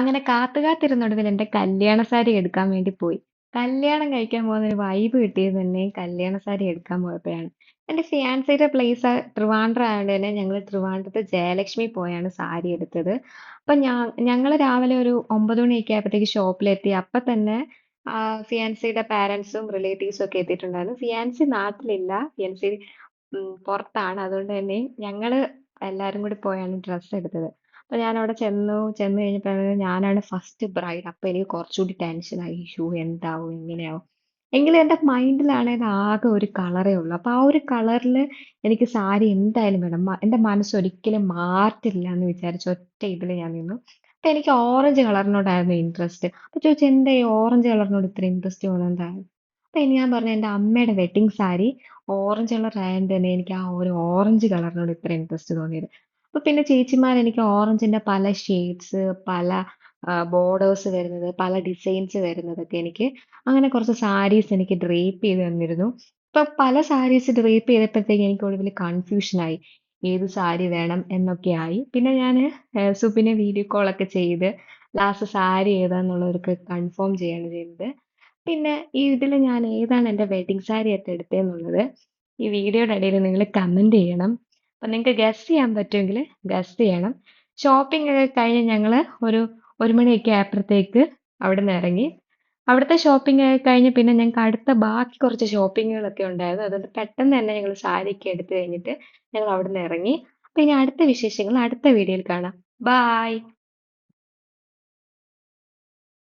അങ്ങനെ കാത്തു കാത്തിരുന്നൊടുവിൽ എന്റെ കല്യാണ സാരി എടുക്കാൻ വേണ്ടി പോയി. കല്യാണം കഴിക്കാൻ പോകുന്ന ഒരു വൈബ് കിട്ടിയത് തന്നെ കല്യാണ സാരി എടുക്കാൻ പോയപ്പോഴാണ്. എന്റെ ഫിയാൻസിയുടെ പ്ലേസ് ട്രിവാൻഡ്രം ആയതുകൊണ്ട് തന്നെ ഞങ്ങൾ ട്രിവാൻഡ്രത്ത് ജയലക്ഷ്മി പോയാണ് സാരി എടുത്തത്. അപ്പൊ ഞാൻ ഞങ്ങൾ രാവിലെ ഒരു 9 മണിയൊക്കെ ആയപ്പോഴത്തേക്ക് ഷോപ്പിലെത്തി. അപ്പൊ തന്നെ ഫിയാൻസിയുടെ പാരന്റ്സും റിലേറ്റീവ്സും ഒക്കെ എത്തിയിട്ടുണ്ടായിരുന്നു. ഫിയാൻസി നാട്ടിലില്ല. ഫിയാൻസി പുറത്താണ്. അതുകൊണ്ട് തന്നെ ഞങ്ങൾ എല്ലാവരും കൂടി പോയാണ് ഡ്രസ്സ് എടുത്തത്. അപ്പൊ അവിടെ ചെന്നു. ചെന്ന് കഴിഞ്ഞപ്പോഴാണ് ഞാനാണ് ഫസ്റ്റ് ബ്രൈഡ്. അപ്പൊ എനിക്ക് കുറച്ചുകൂടി ടെൻഷനായി. ശ്ശോ! എന്താവും? എങ്ങനെയാവും? എങ്കിലും എന്റെ മൈൻഡിലാണെങ്കിൽ ആകെ ഒരു കളറേ ഉള്ളൂ. അപ്പൊ ആ ഒരു കളറിൽ എനിക്ക് സാരി എന്തായാലും വേണം. എന്റെ മനസ്സ് ഒരിക്കലും മാറ്റില്ല എന്ന് വിചാരിച്ച ഒറ്റ ഇതിൽ ഞാൻ നിന്നു. അപ്പൊ എനിക്ക് ഓറഞ്ച് കളറിനോടായിരുന്നു ഇൻട്രസ്റ്റ്. അപ്പൊ ചോദിച്ചു എന്താ ഈ ഓറഞ്ച് കളറിനോട് ഇത്ര ഇൻട്രസ്റ്റ് തോന്നാൻ അപ്പൊ ഞാൻ പറഞ്ഞു എന്റെ അമ്മയുടെ വെഡ്ഡിങ് സാരി ഓറഞ്ച് കളർ ആയതുകൊണ്ട് തന്നെ എനിക്ക് ആ ഒരു ഓറഞ്ച് കളറിനോട് ഇത്ര ഇൻട്രസ്റ്റ് തോന്നിയത്. അപ്പൊ പിന്നെ ചേച്ചിമാർ എനിക്ക് ഓറഞ്ചിന്റെ പല ഷെയ്ഡ്സ്, പല ബോർഡേഴ്സ് വരുന്നത്, പല ഡിസൈൻസ് വരുന്നതൊക്കെ എനിക്ക് അങ്ങനെ കുറച്ച് സാരീസ് എനിക്ക് ഡ്രേപ്പ് ചെയ്ത് തന്നിരുന്നു. ഇപ്പൊ പല സാരീസ് ഡ്രേപ്പ് ചെയ്തപ്പോഴത്തേക്ക് എനിക്ക് ഒടുവിൽ കൺഫ്യൂഷൻ ആയി. ഏത് സാരി വേണം എന്നൊക്കെ ആയി. പിന്നെ ഞാൻ സുബിനെ വീഡിയോ കോൾ ഒക്കെ ചെയ്ത് ലാസ്റ്റ് സാരി ഏതാന്നുള്ളവർക്ക് കൺഫേം ചെയ്യാണ് ചെയ്തത്. പിന്നെ ഈ ഇതിൽ ഞാൻ ഏതാണ് എന്റെ വെഡ്ഡിങ് സാരി ആയിട്ട് എടുത്തതെന്നുള്ളത് ഈ വീഡിയോയുടെ ഇടയിൽ നിങ്ങൾ കമന്റ് ചെയ്യണം. അപ്പൊ നിങ്ങൾക്ക് ഗസ് ചെയ്യാൻ പറ്റുമെങ്കിൽ ഗസ് ചെയ്യണം. ഷോപ്പിംഗ് ഒക്കെ കഴിഞ്ഞ് ഞങ്ങൾ ഒരു ഒരു മണിയൊക്കെ ആയപ്പോഴത്തേക്ക് അവിടെ നിന്ന് ഇറങ്ങി. അവിടുത്തെ ഷോപ്പിംഗ് ഒക്കെ കഴിഞ്ഞ് പിന്നെ ഞങ്ങൾക്ക് അടുത്ത ബാക്കി കുറച്ച് ഷോപ്പിങ്ങുകളൊക്കെ ഉണ്ടായിരുന്നു. അതുകൊണ്ട് പെട്ടെന്ന് തന്നെ ഞങ്ങൾ സാരിയൊക്കെ എടുത്തു കഴിഞ്ഞിട്ട് ഞങ്ങൾ അവിടെ നിന്ന് ഇറങ്ങി. അപ്പൊ ഇനി അടുത്ത വിശേഷങ്ങൾ അടുത്ത വീഡിയോയിൽ കാണാം. ബൈ.